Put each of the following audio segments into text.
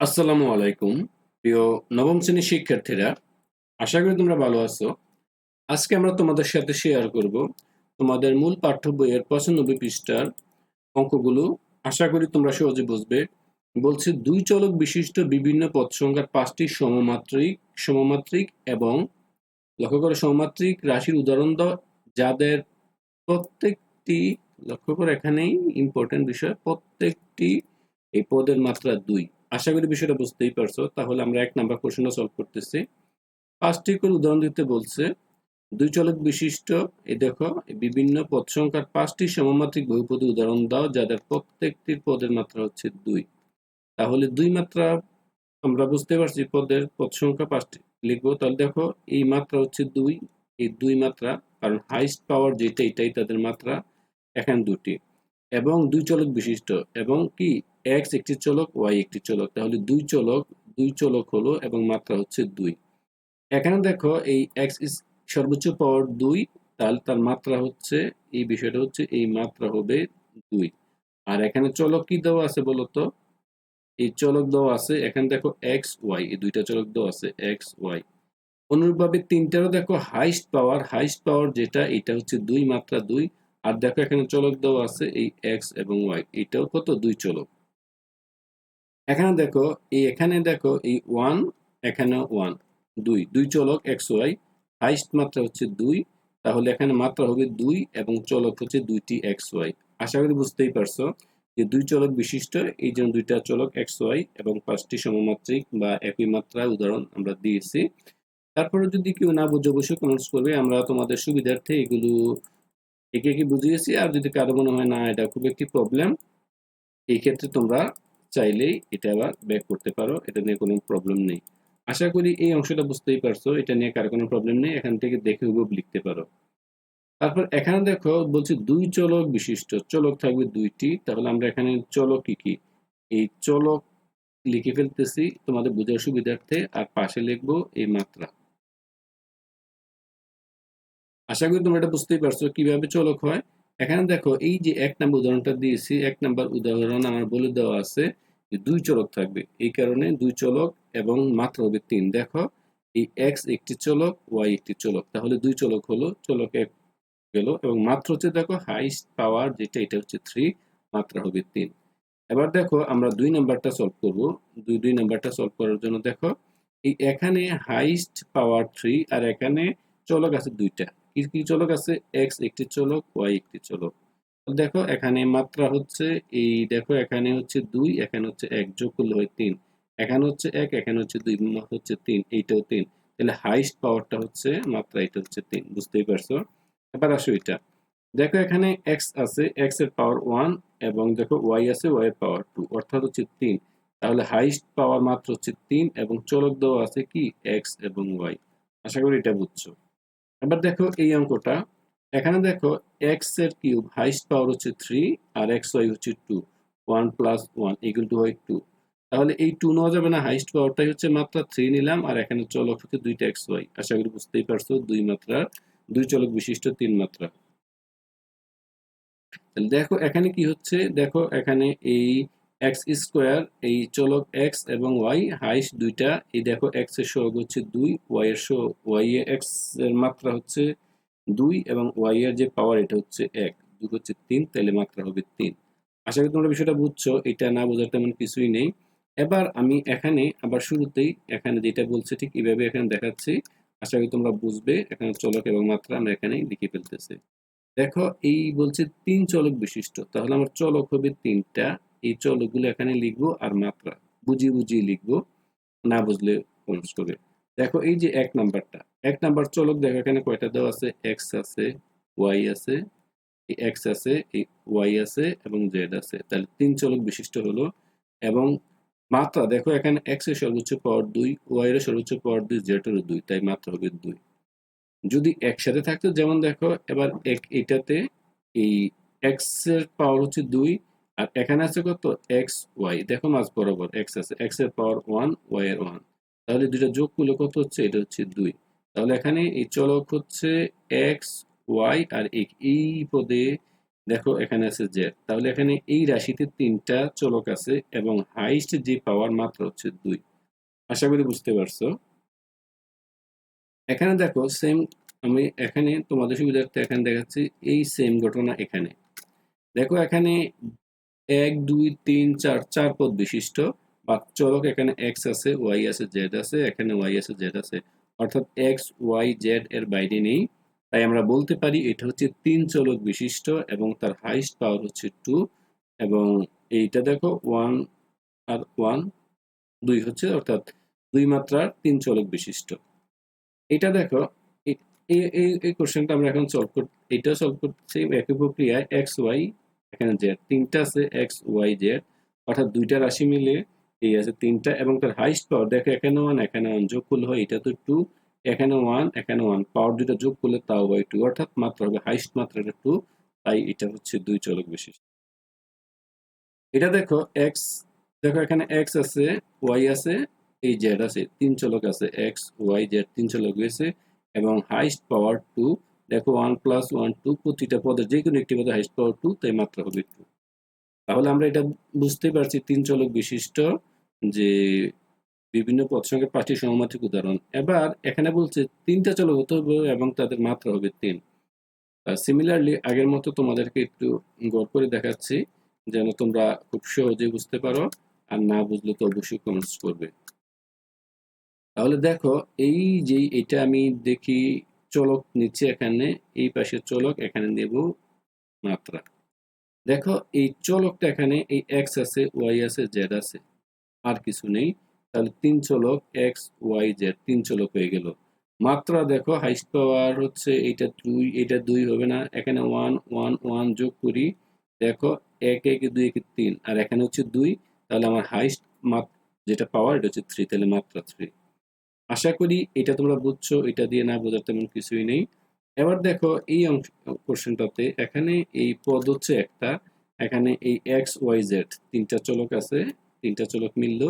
আসসালামু আলাইকুম, প্রিয় নবম শ্রেণির শিক্ষার্থীরা। আশা করি তোমরা ভালো আছো। আজকে আমরা তোমাদের সাথে শেয়ার করব তোমাদের মূল পাঠ্য বইয়ের পঁচানব্বই পৃষ্ঠার অঙ্কগুলো। আশা করি তোমরা সহজে বুঝবে। বলছে, দুই চলক বিশিষ্ট বিভিন্ন পদ সংখ্যার পাঁচটি সমমাত্রিক সমমাত্রিক এবং লক্ষ্য করে, সমমাত্রিক রাশির উদাহরণ দাও। যাদের প্রত্যেকটি, লক্ষ্য করে এখানেই ইম্পর্টেন্ট বিষয়, প্রত্যেকটি এই পদের মাত্রা দুই। আশা করি বিষয়টা বুঝতেই পারছ। তাহলে আমরা এক নাম্বার কোশ্চেনটা সলভ করতেছি। পাঁচটি করে উদাহরণ দিতে বলছে, দুই চলক বিশিষ্ট, এই দেখো বিভিন্ন পদ সংখ্যার পাঁচটি সমমাত্রিক বহুপদী উদাহরণ দাও, যাদের প্রত্যেকটির পদের মাত্রা হচ্ছে দুই। তাহলে দুই মাত্রা আমরা বুঝতে পারছি পদের পদ সংখ্যা পাঁচটি। লিখব, তাহলে দেখো, এই মাত্রা হচ্ছে দুই, এই দুই মাত্রা, কারণ হাইস্ট পাওয়ার যেটা, এটাই তাদের মাত্রা, এখানে দুটি। এবং দুই চলক বিশিষ্ট, এবং কি এক্স একটি চলক ওয়াই একটি চলক। তাহলে দুই চলক দুই চলক হলো এবং মাত্রা হচ্ছে দুই। এখানে দেখো এই এক্স সর্বোচ্চ পাওয়ার দুই, তাহলে তার মাত্রা হচ্ছে, এই বিষয়টা হচ্ছে এই মাত্রা হবে দুই। আর এখানে চলক কি দেওয়া আছে বলতো এই চলক দেওয়া আছে, এখানে দেখো এক্স ওয়াই এই দুইটা চলক দেওয়া আছে এক্স ওয়াই অনুরূপভাবে তিনটারও দেখো হাইস্ট পাওয়ার হাইস্ট পাওয়ার যেটা, এটা হচ্ছে দুই, মাত্রা দুই। আর দেখো এখানে চলক দেওয়া আছে এই এক্স এবং ওয়াই এটাও কত? দুই চলক। এখানে দেখো, এই এখানে দেখো, এই ওয়ান এখানে ওয়ান দুই। দুই চলক এক্স ওয়াই হাইস্ট মাত্রা হচ্ছে দুই। তাহলে এখানে মাত্রা হবে দুই এবং চলক হচ্ছে দুইটি এক্স ওয়াই আশা করি বুঝতেই পারছ যে দুই চলক বিশিষ্ট, এই জন্য দুইটা চলক এক্স ওয়াই এবং পাঁচটি সমমাত্রিক বা একই মাত্রা উদাহরণ আমরা দিয়েছি। তারপরে যদি কেউ না বুঝে অবশ্যই কমেন্টস করবে, আমরা তোমাদের সুবিধার্থে এগুলো একে একে বুঝিয়েছি। আর যদি কারও মনে হয় না, এটা খুব একটি প্রবলেম এই ক্ষেত্রে তোমরা চাইলেই এটা আবার ব্যাক করতে পারো, এটা নিয়ে কোনো প্রবলেম নেই। আশা করি এই অংশটা বুঝতেই পারছ, এটা নিয়ে কারও কোনো প্রবলেম নেই, এখান থেকে দেখে হুবহুব লিখতে পারো। তারপর এখানে দেখো, বলছি দুই চলক বিশিষ্ট, চলক থাকবে দুইটি, তাহলে আমরা এখানে চলক কি কি? এই চলক লিখে ফেলতেছি তোমাদের বোঝার সুবিধার্থে, আর পাশে লিখব এই মাত্রা। আশা করি তোমরা এটা বুঝতেই পারছ কীভাবে চলক হয়। এখানে দেখো, এই যে এক নাম্বার উদাহরণটা দিয়েছি, এক নাম্বার উদাহরণ আমার বলে দেওয়া আছে যে দুই চলক থাকবে। এই কারণে দুই চলক এবং মাত্রা হবে তিন। দেখো, এই এক্স একটি চলক ওয়াই একটি চলক। তাহলে দুই চলক হলো, চলক এক গেল এবং মাত্রা হচ্ছে দেখো হাইস্ট পাওয়ার যেটা, এটা হচ্ছে থ্রি মাত্রা হবে তিন। এবার দেখো, আমরা দুই নাম্বারটা সলভ করব। দুই দুই নাম্বারটা সলভ করার জন্য দেখো, এই এখানে হাইস্ট পাওয়ার থ্রি আর এখানে চলক আছে দুইটা। কি কি চলক আছে এক্স একটি চলক ওয়াই একটি চলক। দেখো, এখানে মাত্রা হচ্ছে এই, দেখো, এখানে হচ্ছে দুই, এখানে হচ্ছে এক, যোগ করলে হয় তিন। এখানে হচ্ছে এক, এখানে হচ্ছে দুই হচ্ছে তিন, এইটাও তিন। তাহলে হাইস্ট পাওয়ারটা হচ্ছে, মাত্রা এটা হচ্ছে তিন, বুঝতেই পারছ? এবার আসো এটা। দেখো, এখানে এক্স আছে এক্সের পাওয়ার ওয়ান এবং দেখো ওয়াই আছে ওয়াই এর পাওয়ার টু অর্থাৎ হচ্ছে তিন। তাহলে হাইস্ট পাওয়ার মাত্র হচ্ছে তিন এবং চলক দেওয়া আছে কি? এক্স এবং ওয়াই আশা করি এটা বুঝছ। এবার দেখো এই অঙ্কটা। এখানে দেখো এক্সের কিউব হাইস্ট পাওয়ার হচ্ছে থ্রি আর এক্স ওয়াই হচ্ছে two one plus one equal to হয় টু তাহলে এই টু নেওয়া যাবে না হাইস্ট পাওয়ারটাই হচ্ছে মাত্রা থ্রি নিলাম, আর এখানে চলক হচ্ছে দুইটা এক্স ওয়াই আশা করি বুঝতেই পারছ, দুই মাত্রার, দুই চলক বিশিষ্ট তিন মাত্রা। দেখো এখানে কি হচ্ছে, দেখো এখানে এই এক্স স্কোয়ার, এই চলক এক্স এবং ওয়াই হাইস দুইটা। এই দেখো এক্সের সহগ হচ্ছে দুই, ওয়াই এর সহগ ওয়াই এর এক্সের মাত্রা হচ্ছে দুই এবং ওয়াই এর যে পাওয়ার, এটা হচ্ছে এক। দুই হচ্ছে তিন তাহলে মাত্রা হবে তিন। আশা করি তোমরা বিষয়টা বুঝছ, এটা না বোঝার তেমন কিছুই নেই। এবার আমি এখানে আবার শুরুতেই, এখানে যেটা বলছে ঠিক এইভাবে এখানে দেখাচ্ছি। আশা করি তোমরা বুঝবে, এখানে চলক এবং মাত্রা আমরা এখানে লিখে ফেলতেছি। দেখো, এই বলছে তিন চলক বিশিষ্ট, তাহলে আমার চলক হবে তিনটা। এই চলকগুলো এখানে লিখব আর মাত্রা বুঝিয়ে বুঝিয়ে লিখব, না বুঝলে কমেন্টস করবে দেখো এই যে এক নাম্বারটা, এক নাম্বার চলক দেখো এখানে কয়টা দেওয়া আছে? এক্স আছে ওয়াই আছে এক্স আছে ওয়াই আছে এবং জেড আছে। তাহলে তিন চলক বিশিষ্ট হলো এবং মাত্রা দেখো এখানে এক্সের সর্বোচ্চ পাওয়ার দুই ওয়াই এর সর্বোচ্চ পাওয়ার দুই জেড এর দুই, তাই মাত্রা হবে দুই। যদি একসাথে থাকতো, যেমন দেখো এবার এক এটাতে এই এক্সের পাওয়ার হচ্ছে দুই আর এখানে আছে কত? এক্স ওয়াই দেখো মাঝ বরাবর এক্স আছে। এক্সের পাওয়ার ওয়ান ওয়াই এর ওয়ান তাহলে দুইটা যোগ করলে কত হচ্ছে? এটা হচ্ছে দুই। তাহলে এখানে এই চলক হচ্ছে এক্স ওয়াই আর এই পদে দেখো এখানে আছে জেড তাহলে এখানে এই রাশিতে তিনটা চলক আছে এবং হাইস্ট যে পাওয়ার মাত্রা হচ্ছে দুই। আশা করি বুঝতে পারছ? এখানে দেখো সেম আমি এখানে তোমাদের সুবিধার্থে এখানে দেখাচ্ছি, এই সেম ঘটনা এখানে। দেখো এখানে এক, দুই, তিন, চার চার পদ বিশিষ্ট। বা চলক এখানে এক্স আছে ওয়াই আছে জেড আছে, এখানে ওয়াই আছে জেড আছে। অর্থাৎ এক্স ওয়াই জেড এর বাইরে নেই। তাই আমরা বলতে পারি এটা হচ্ছে তিন চলক বিশিষ্ট এবং তার হাইস্ট পাওয়ার হচ্ছে টু এবং এইটা দেখো ওয়ান আর ওয়ান দুই হচ্ছে অর্থাৎ দুই মাত্রার তিন চলক বিশিষ্ট। এটা দেখো এই এই কোশ্চেনটা আমরা এখন সলভ কর, এটা সলভ করছি একই প্রক্রিয়ায় এক্স ওয়াই এখানে জেড তিনটা আছে এক্স ওয়াই জেড অর্থাৎ দুইটা রাশি মিলে এই আছে তিনটা, এবং তার হাইস্ট পাওয়ার দেখো এখানে ওয়ান এখানে ওয়ান যোগ করলে হয় এটা তো টু এখানে ওয়ান এখানে ওয়ান পাওয়ার দুটা যোগ করলে তাও বাই টু অর্থাৎ মাত্রা হবে হাইস্ট মাত্রাটা টু তাই এটা হচ্ছে দুই চলক বিশিষ্ট এটা দেখো এক্স দেখো এখানে এক্স আছে ওয়াই আছে, এই জেড আছে, তিন চলক আছে এক্স ওয়াই জেড তিন চলক রয়েছে, এবং হাইস্ট পাওয়ার টু দেখো ওয়ান প্লাস ওয়ান টু প্রতিটা পদের যে কোনো একটি পদে হাইস্ট পাওয়ার টু তাই মাত্রা হবে টু তাহলে আমরা এটা বুঝতে পারছি তিন চলক বিশিষ্ট যে বিভিন্ন পদ সঙ্গে পাঁচটি সমমাত্রিক উদাহরণ। এবার এখানে বলছে তিনটা চলক হতে হবে এবং তাদের মাত্রা হবে তিন। সিমিলারলি আগের মতো তোমাদেরকে একটু গড় করে দেখাচ্ছি, যেন তোমরা খুব সহজে বুঝতে পারো, আর না বুঝলে তো অবশ্যই কমেন্টস করবে। তাহলে দেখো, এই যে এটা আমি দেখি চলক নিচ্ছে এখানে, এই পাশে চলক, এখানে নেব মাত্রা। দেখো, এই চলকটা এখানে, এই এক্স আছে ওয়াই আছে জেড আছে, আর কিছু নেই। তাহলে তিন চলক এক্স ওয়াই জেড তিন চলক হয়ে গেল। মাত্রা দেখো হাইস্ট পাওয়ার হচ্ছে এটা দুই এটা দুই হবে না। এখানে ওয়ান ওয়ান ওয়ান যোগ করি, দেখো, এক এক, দুই, এক, তিন, আর এখানে হচ্ছে দুই। তাহলে আমার হাইস্ট যেটা পাওয়ার এটা হচ্ছে থ্রি তাহলে মাত্রা থ্রি আশা করি এটা তোমরা বুঝছ, এটা দিয়ে না বোঝার তেমন কিছুই নেই। এবার দেখো এই অংশ, কোশ্চেনটাতে এখানে এই পদ হচ্ছে একটা, এখানে এই এক্স, ওয়াই, জেড, তিনটা চলক আছে, তিনটা চলক মিলল,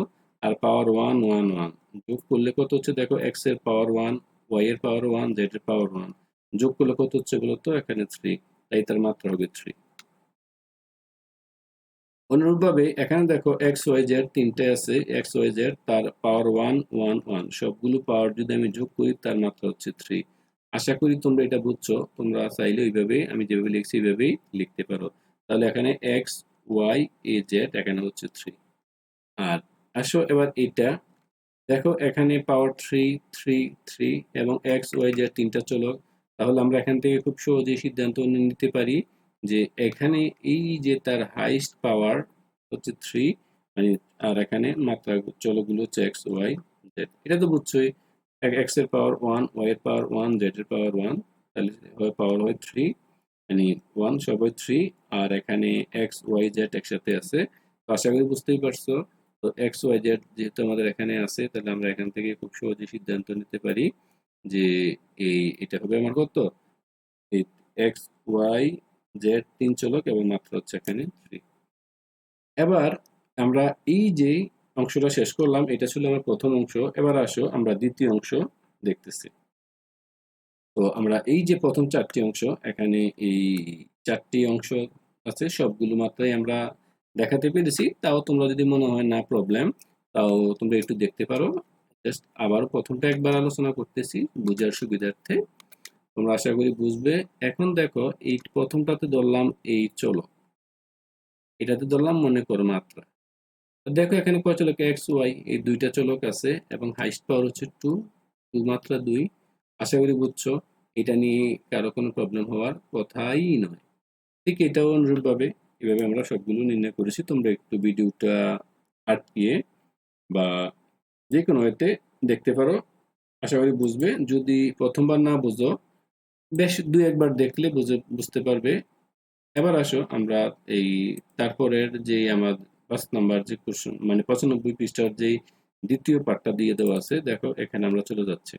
আর পাওয়ার ওয়ান ওয়ান ওয়ান। যোগ করলে কত হচ্ছে? দেখো এক্সের পাওয়ার ওয়ান, ওয়াই এর পাওয়ার ওয়ান, জেড এর পাওয়ার ওয়ান। যোগ করলে কত হচ্ছে বলতো? এখানে থ্রি তাই তার মাত্রা হবে থ্রি অনুরূপভাবে এখানে দেখো এক্স ওয়াই জেড তিনটে আছে এক্স ওয়াই জেড তার পাওয়ার ওয়ান ওয়ান ওয়ান সবগুলো পাওয়ার যদি আমি যোগ করি, তার মাত্রা হচ্ছে থ্রি আশা করি তোমরা এটা বুঝছ। তোমরা চাইলে ওইভাবে, আমি যেভাবে লিখছি ওইভাবেই লিখতে পারো। তাহলে এখানে এক্স ওয়াই এ জেড এখানে হচ্ছে থ্রি আর আসো এবার এটা দেখো এখানে পাওয়ার থ্রি থ্রি থ্রি এবং এক্স ওয়াই জেড তিনটা চলক। তাহলে আমরা এখান থেকে খুব সহজেই সিদ্ধান্ত নিতে পারি। যে এখানে এই যে তার হাইস্ট পাওয়ার হচ্ছে থ্রি মানে আর এখানে মাত্রা চলকগুলো হচ্ছে এক্স ওয়াই জেড এটা তো বুঝছোই এক্সের পাওয়ার ওয়ান ওয়াই এর পাওয়ার ওয়ান জেড এর পাওয়ার ওয়ান তাহলে হয় পাওয়ার হয় থ্রি মানে ওয়ান সব হয় থ্রি আর এখানে এক্স ওয়াই জেড একসাথে আছে। তো আশা করি বুঝতেই পারছ, তো এক্স ওয়াই জেড যেহেতু আমাদের এখানে আছে, তাহলে আমরা এখান থেকে খুব সহজে সিদ্ধান্ত নিতে পারি যে এই, এটা হবে আমার কত? এক্স ওয়াই জেড তিন চলক এবং মাত্রা হচ্ছে এখানে থ্রি এবার আমরা এই যে অংশটা শেষ করলাম, এটা ছিল আমার প্রথম অংশ। এবার আসো আমরা দ্বিতীয় অংশ দেখতেছি। তো আমরা এই যে প্রথম চারটি অংশ, এখানে এই চারটি অংশ আছে, সবগুলো মাত্রাই আমরা দেখাতে পেরেছি। তাও তোমরা যদি মনে হয় না প্রবলেম তাও তোমরা একটু দেখতে পারো। জাস্ট আবার প্রথমটা একবার আলোচনা করতেছি, বোঝার সুবিধার্থে। তোমরা আশা করি বুঝবে। এখন দেখো, এই প্রথমটাতে ধরলাম এই চলো। এটাতে ধরলাম মনে করো মাত্রা। দেখো এখানে কয় চলক এক্স ওয়াই এই দুইটা চলক আছে এবং হাইস্ট পাওয়ার হচ্ছে টু টু মাত্রা দুই। আশা করি বুঝছ, এটা নিয়ে কারও কোনো প্রবলেম হওয়ার কথাই নয়। ঠিক এটাও অনুরূপভাবে, এভাবে আমরা সবগুলো নির্ণয় করেছি। তোমরা একটু ভিডিওটা আটকিয়ে বা যে কোনো এতে দেখতে পারো। আশা করি বুঝবে। যদি প্রথমবার না বুঝো বেশ দুই একবার দেখলে বুঝে, বুঝতে পারবে। এবার আসো আমরা এই তারপরের যে আমার পাঁচ নাম্বার যে কোশ্চেন মানে পঁচানব্বই পৃষ্ঠার যে দ্বিতীয় পার্টটা দিয়ে দেওয়া আছে, দেখো এখানে আমরা চলে যাচ্ছি।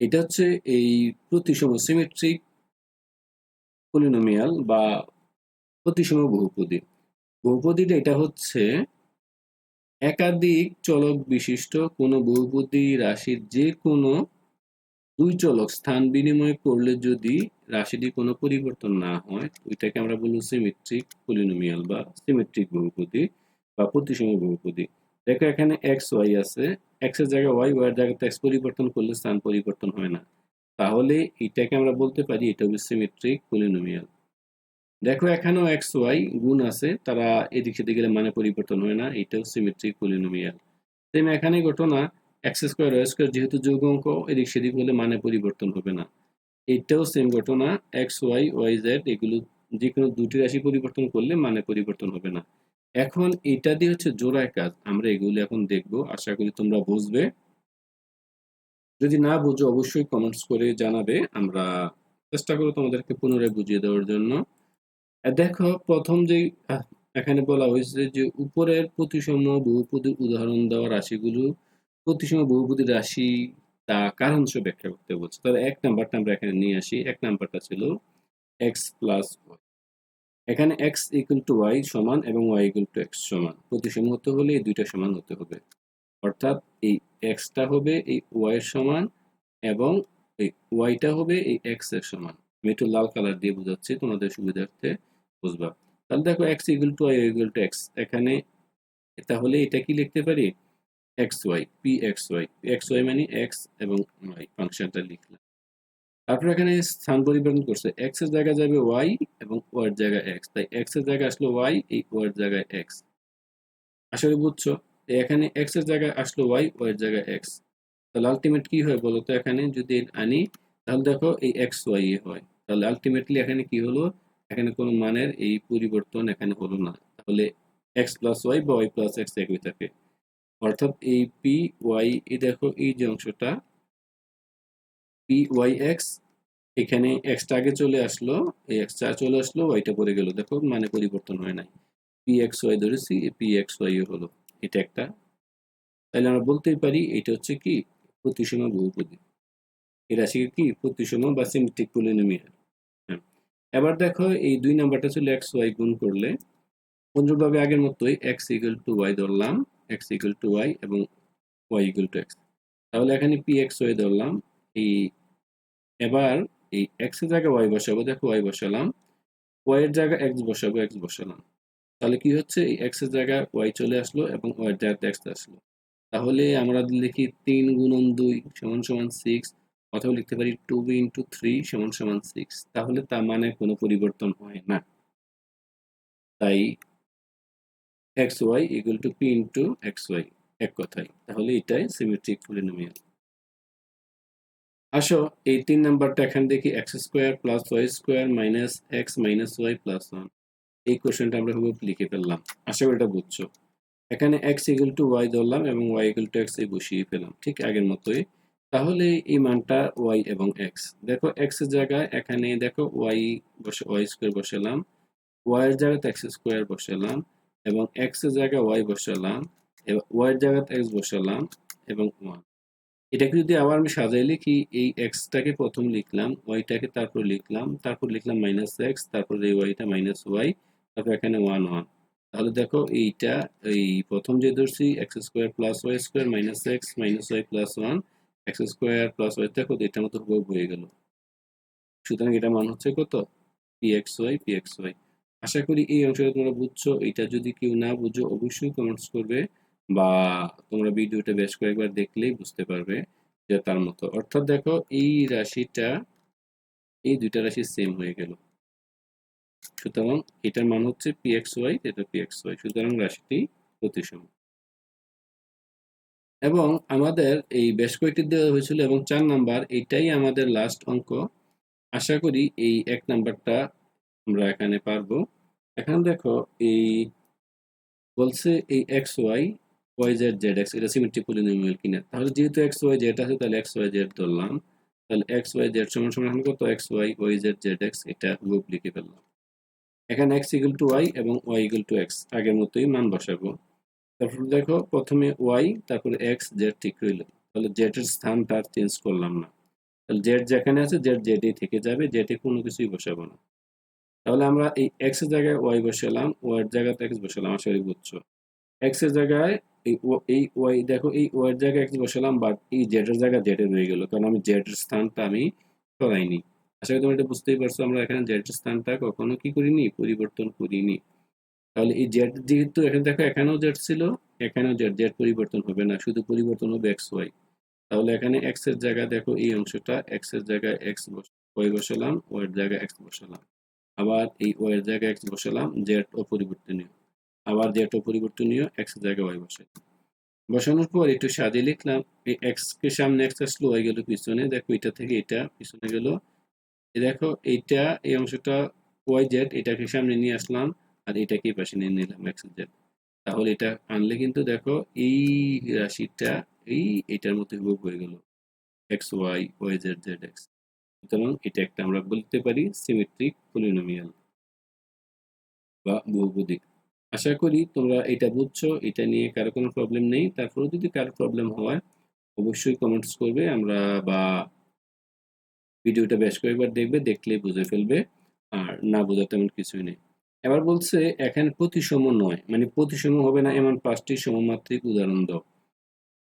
এটা হচ্ছে এই প্রতিসম সিমেট্রিক পলিনোমিয়াল বা প্রতিসম বহুপদী। বহুপদীটা এটা হচ্ছে একাধিক চলক বিশিষ্ট কোনো বহুপদী রাশির যে কোনো দুই চলক স্থান বিনিময় করলে যদি রাশিটি কোনো পরিবর্তন না হয়, ওইটাকে আমরা বলব সিমেট্রিক পলিনোমিয়াল বা সিমেট্রিক বহুপদী বা প্রতিসম বহুপদী। দেখো এখানে এক্স ওয়াই আছে। এক্সের জায়গায় ওয়াই ওয়াই জায়গাতে এক্স পরিবর্তন করলে স্থান পরিবর্তন হয় না। তাহলে এটাকে আমরা বলতে পারি এটা হবে সিমেট্রিক পলিনোমিয়াল দেখো এখানেও এক্স ওয়াই গুণ আছে, তারা এদিক সেদিক গেলে মানে পরিবর্তন হয় না, এটাও সিমেট্রিক পলিনোমিয়াল সেম এখানে ঘটনা। এক্স স্কোয়ার ওয়াই স্কোয়ার যেহেতু যোগ অঙ্ক এদিক সেদিক হলে মানে পরিবর্তন হবে না। এটাও সেম ঘটনা এক্স ওয়াই ওয়াই জেড এগুলো যে কোনো দুটি রাশি পরিবর্তন করলে মানে পরিবর্তন হবে না। এখন এটা দিয়ে হচ্ছে জোড়ায় কাজ, আমরা এগুলো এখন দেখব, আশা করি তোমরা বুঝবে। যদি না বুঝো অবশ্যই কমেন্টস করে জানাবে, আমরা চেষ্টা করব তোমাদেরকে পুনরায় বুঝিয়ে দেওয়ার জন্য। দেখো, প্রথম যে এখানে বলা হয়েছে যে উপরের প্রতিসম বহুপদীর উদাহরণ দেওয়া রাশিগুলো প্রতিসম বহুপদী রাশি তা কারাংশ ব্যাখ্যা করতে বলছে? তাহলে এক নাম্বারটা আমরা এখানে নিয়ে আসি। এক নাম্বারটা ছিল এক্স প্লাস ওয়াই এখানে এক্স ইকুয়াল টু ওয়াই সমান এবং ওয়াই ইকুয়াল টু এক্স সমান। প্রতিসম হতে হলে এই দুইটা সমান হতে হবে। অর্থাৎ এই এক্সটা হবে এই ওয়াই এর সমান এবং এই ওয়াইটা হবে এই এক্সের সমান। আমি একটু লাল কালার দিয়ে বোঝাচ্ছি তোমাদের সুবিধার্থে বুঝবা। তাহলে দেখো X equal to Y equal to X এখানে তাহলে এটা কি লিখতে পারি? X Y P X Y X Y মানে এক্স এবং ওয়াই ফাংশনটা লিখলাম। তারপর এখানে স্থান পরিবর্তন করছে। এক্সের জায়গায় যাবে ওয়াই এবং ওয়াই এর জায়গায় এক্স তাই এক্সের জায়গায় আসলো ওয়াই এই ওয়াই এর জায়গায় এক্স আসলে বুঝছ? এখানে এক্সের জায়গায় আসলো ওয়াই এর জায়গায় এক্স তাহলে আলটিমেট কি হয় বলো তো এখানে? যদি আনি, তাহলে দেখো এই এক্স ওয়াই হয়। তাহলে আলটিমেটলি এখানে কি হলো? এখানে কোনো মানের এই পরিবর্তন এখানে হলো না। তাহলে এক্স প্লাস ওয়াই বা ওয়াই প্লাস এক্স একই থাকে। অর্থাৎ এই পি ওয়াই এই দেখো এই যে অংশটা পি ওয়াই এক্স এখানে এক্সটা আগে চলে আসলো, এই এক্সটা চলে আসলো ওয়াইটা পড়ে গেল। দেখো মানে পরিবর্তন হয় নাই। পি এক্স ওয়াই ধরেছি পি এক্স ওয়াই হলো। এটা একটা। তাহলে আমরা বলতেই পারি, এটা হচ্ছে কি? প্রতিসম বহুপদী। এই রাশিকে কি? প্রতিসম বা সিমেট্রিক পলিনোমিয়াল হ্যাঁ। এবার দেখো, এই দুই নাম্বারটা ছিল এক্স ওয়াই গুণ করলে, অনুরূপভাবে আগের মতোই এক্স ইকুয়াল টু ওয়াই ধরলাম। এক্স ইকুয়াল টু ওয়াই এবং ওয়াই ইকুয়াল টু এক্স তাহলে এখানে পি এক্স ওয়াই ধরলাম, এই এবার এই এক্সের জায়গায় ওয়াই বসাবো, দেখো ওয়াই বসালাম ওয়াই এর জায়গায় এক্স বসাবো এক্স বসালাম। তাহলে কি হচ্ছে? এই এক্সের জায়গায় ওয়াই চলে আসলো এবং ওয়াই এর জায়গায় এক্স আসলো। তাহলে আমরা লিখি তিন গুণন দুই সমান সমান সিক্স অথবা লিখতে পারি টু ইন্টু থ্রি সমান সমান সিক্স তাহলে তার মানে কোনো পরিবর্তন হয় না। তাই X Y equal to P into X Y এক কথাই তাহলে এটাই সিমেট্রিক পলিনোমিয়াল আসো, এই তিন নাম্বারটা এখানে দেখি X square plus Y square minus X minus Y plus one এই কোশ্চেনটা আমরা হুবহু লিখে ফেললাম। আশা করি এটা বুঝছ। এখানে এক্স ইকুয়াল টু ওয়াই ধরলাম এবং ওয়াই ইকুয়াল টু এক্স এই বসিয়ে ফেলাম ঠিক আগের মতোই। তাহলে এই মানটা ওয়াই এবং এক্স দেখো এক্সের জায়গায় এখানে দেখো ওয়াই বসে ওয়াই স্কোয়ার বসালাম। ওয়াই এর জায়গাতে এক্স স্কোয়ার বসালাম। এবং এক্সের জায়গায় ওয়াই বসালাম এবং ওয়াই এর জায়গাতে এক্স বসালাম এবং ওয়ান এটাকে যদি আবার আমি সাজাই লিখি, এই এক্সটাকে প্রথম লিখলাম ওয়াইটাকে তারপর লিখলাম তারপর লিখলাম মাইনাস এক্স তারপর এই ওয়াইটা মাইনাস ওয়াই তারপর এখানে ওয়ান ওয়ান তাহলে দেখো এইটা, এই প্রথম যে ধরছি X square plus Y square minus X minus Y plus one X square plus Y দেখো এটার মতো হয়ে গেল। সুতরাং এটা মান হচ্ছে কত? P X Y P X Y আশা করি এই অংশটা তোমরা বুঝছ। এটা যদি কেউ না বুঝো, অবশ্যই কমেন্টস করবে বা তোমরা ভিডিওটা বেশ কয়েকবার দেখলেই বুঝতে পারবে যে তার মতো। অর্থাৎ দেখো, এই রাশিটা, এই দুইটা রাশি সেম হয়ে গেল। সুতরাং এটার মান হচ্ছে পি এক্স ওয়াই এটা পি এক্স ওয়াই সুতরাং রাশিটি প্রতিসম এবং আমাদের এই বেশ কয়েকটি দেওয়া হয়েছিল এবং চার নাম্বার, এটাই আমাদের লাস্ট অঙ্ক। আশা করি এই এক নাম্বারটা আমরা এখানে পারব। এখানে দেখো, এই বলছে এই X Y Y Z Z X, এটা সিমেট্রিক পলিনোমিয়াল কিনা। তাহলে যেহেতু এক্স ওয়াই জেড আছে, তাহলে এক্স ওয়াই জেড ধরলাম। তাহলে এক্স ওয়াই জেড সমান সমান এখন কত? X Y Y Z Z X, এটা হুবহু লিখে ফেললাম। এখানে এক্স ইকুয়াল টু ওয়াই এবং ওয়াই ইকুয়াল টু এক্স, আগের মতোই মান বসাবো। তারপর দেখো, প্রথমে ওয়াই, তারপরে এক্স, জেড ঠিক রইল। তাহলে জেড এর স্থানটা চেঞ্জ করলাম না। তাহলে জেড যেখানে আছে, জেড জেডই থেকে যাবে, জেডে কোনো কিছুই বসাবো না। তাহলে আমরা এই এক্সের জায়গায় ওয়াই বসালাম ওয়াই এর জায়গাতে এক্স বসালাম, আশা করি বুঝছ। এক্সের জায়গায় এই এই ওয়াই দেখো এই ওয়াই এর জায়গায় এক্স বসালাম বাট এই জেড এর জায়গায় জেড এর রয়ে গেল, কারণ আমি জেড এর স্থানটা আমি সরাইনি। আশা করি তোমরা এটা বুঝতেই পারছ, আমরা এখানে জেড এর স্থানটা কখনো কি করিনি, পরিবর্তন করিনি। তাহলে এই জেড যেহেতু এখানে দেখো, এখানেও জেড ছিল, এখানেও জেড জেড পরিবর্তন হবে না, শুধু পরিবর্তন হবে এক্স ওয়াই তাহলে এখানে এক্সের জায়গায় দেখো এই অংশটা এক্সের জায়গায় এক্স ওয়াই বসালাম ওয়াই এর জায়গায় এক্স বসালাম। আবার এই ওয়াই এর জায়গায় এক্স বসালাম জেড অপরিবর্তনীয় আবার জেড অপরিবর্তনীয় এক্স জায়গায় ওয়াই বসাই। বসানোর পর একটু সাজিয়ে লিখলাম, এই এক্স কে সামনে এক্স আসলো ওয়াই গেল পিছনে, দেখো এটা থেকে এটা পিছনে গেল। দেখো, এইটা, এই অংশটা ওয়াই জেড এটাকে সামনে নিয়ে আসলাম, আর এটাকে পাশে নিয়ে নিলাম এক্স জেড তাহলে এটা আনলে কিন্তু দেখো, এই রাশিটা, এই এটার মধ্যে হুবহু হয়ে গেল। X Y Y Z Z X সুতরাং এটা একটা আমরা বলতে পারি সিমেট্রিক পলিনোমিয়াল বা বহুপদী। আশা করি তোমরা এটা বুঝছ, এটা নিয়ে কারও কোনো প্রবলেম নেই। তারপরে যদি কারও প্রবলেম হয়, অবশ্যই কমেন্টস করবে, আমরা বা ভিডিওটা বেশ কয়েকবার দেখবে, দেখলে বুঝে ফেলবে, আর না বোঝা তেমন কিছুই নেই। এবার বলছে, এখানে প্রতিসম নয় মানে প্রতিসম হবে না এমন পাঁচটি সমমাত্রিক উদাহরণ দাও।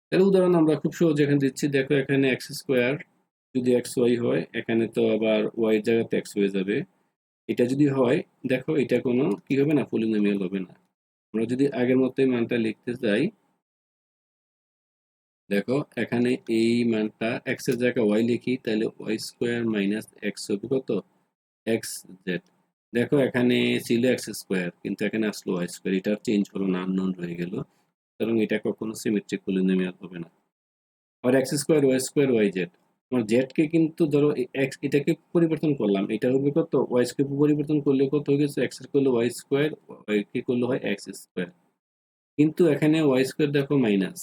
তাহলে উদাহরণ আমরা খুব সহজ এখানে দিচ্ছি। দেখো এখানে এক্স স্কোয়ার যদি এক্স ওয়াই হয়, এখানে তো আবার ওয়াই জায়গাতে এক্স হয়ে যাবে। এটা যদি হয়, দেখো এটা কোনো কি হবে না? পলিনোমিয়াল হবে না। আমরা যদি আগের মতোই মানটা লিখতে যাই, দেখো এখানে এই মানটা এক্সের জায়গায় ওয়াই লিখি, তাহলে ওয়াই স্কোয়ার মাইনাস এক্স হবে কত? এক্স জেড দেখো এখানে ছিল এক্স স্কোয়ার কিন্তু এখানে আসলো ওয়াই স্কোয়ার এটা চেঞ্জ হলো না আননোন রয়ে গেল। সুতরাং এটা কখনো সিমেট্রিক পলিনোমিয়াল হবে না। আর X square Y square Y Z আমার জেডকে কিন্তু ধরো এক্স এটাকে পরিবর্তন করলাম এটা হবে কত? ওয়াই স্কোয়ার পরিবর্তন করলে কত হয়ে গেছে? এক্স করলে ওয়াই স্কোয়ার ওয়াই কে করলে হয় এক্স স্কোয়ার কিন্তু এখানে ওয়াই স্কোয়ার দেখো মাইনাস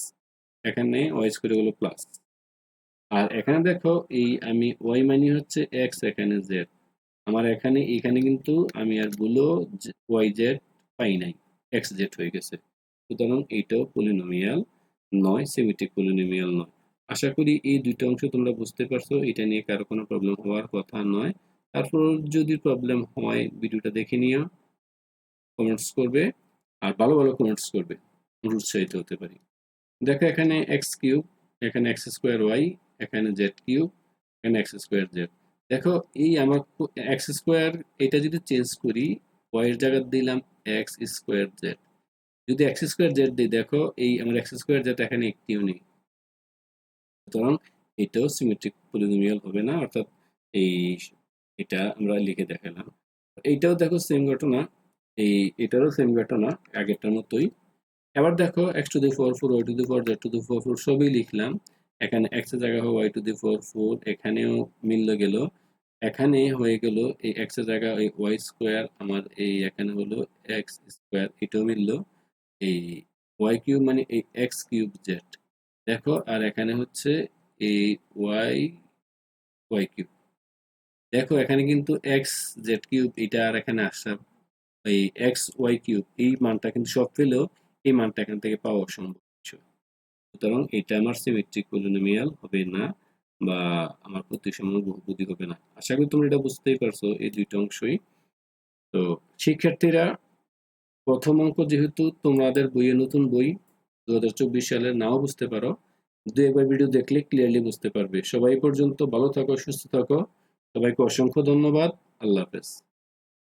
এখানে ওয়াই স্কোয়ার হলো প্লাস আর এখানে দেখো এই আমি ওয়াই মানি হচ্ছে এক্স এখানে জেড আমার এখানে এখানে কিন্তু আমি আরগুলো ওয়াই জেড পাই নাই। এক্স জেড হয়ে গেছে। সুতরাং এইটাও পলিনোমিয়াল নয় সেমিটিক পলিনোমিয়াল নয়। আশা করি এই দুইটা অংশ তোমরা বুঝতে পারছ, এটা নিয়ে কারও কোনো প্রবলেম হওয়ার কথা নয়। তারপর যদি প্রবলেম হয়, ভিডিওটা দেখে নিও কমেন্টস করবে, আর ভালো ভালো কমেন্টস করবে উৎসাহিত হতে পারি। দেখো, এখানে এক্স কিউব এখানে এক্স স্কোয়ার ওয়াই এখানে জেড কিউব এখানে এক্স স্কোয়ার জেড দেখো, এই আমার এক্স স্কোয়ার এটা যদি চেঞ্জ করি ওয়াইয়ের জায়গা দিলাম এক্স স্কোয়ার জেড যদি এক্স স্কোয়ার জেড দিই, দেখো, এই আমার এক্স স্কোয়ার জেড এখানে একটিও নেই। সুতরাং এটাও সিমেট্রিক পলিনোমিয়াল হবে না, অর্থাৎ এই এটা আমরা লিখে দেখালাম। এইটাও দেখো সেম ঘটনা, এই এটারও সেম ঘটনা, আগেরটার মতোই। এবার দেখো X to the four four Y to the four Z to the four four সবই লিখলাম। এখানে এক্সের জায়গা হয় Y to the four four এখানেও মিলল গেল। এখানে হয়ে গেল এই এক্সের জায়গা ওই ওয়াই স্কোয়ার আমার এই এখানে হলো এক্স স্কোয়ার এটাও মিললো। এই ওয়াই কিউব মানে এই এক্স কিউব জেড দেখো, আর এখানে হচ্ছে এই ওয়াই ওয়াই কিউব দেখো, এখানে কিন্তু এক্স জেড কিউব এটা আর এখানে আসা এই এক্স ওয়াই কিউব এই মানটা কিন্তু সব পেলেও এই মানটা এখান থেকে পাওয়া সম্ভব সুতরাং এটা আমার সিমেট্রিক পলিনোমিয়াল হবে না বা আমার প্রতিসম বহুপদী হবে না। আশা করি তোমরা এটা বুঝতেই পারছ এই দুইটা অংশই। তো শিক্ষার্থীরা, প্রথম অঙ্ক যেহেতু তোমাদের বইয়ে নতুন বই দু হাজার চব্বিশ সালে নাও বুঝতে পারো। দু একবার ভিডিও দেখলে ক্লিয়ারলি বুঝতে পারবে। সবাই পর্যন্ত ভালো থাকো, সুস্থ থাকো। সবাইকে অসংখ্য ধন্যবাদ। আল্লাহ হাফেজ।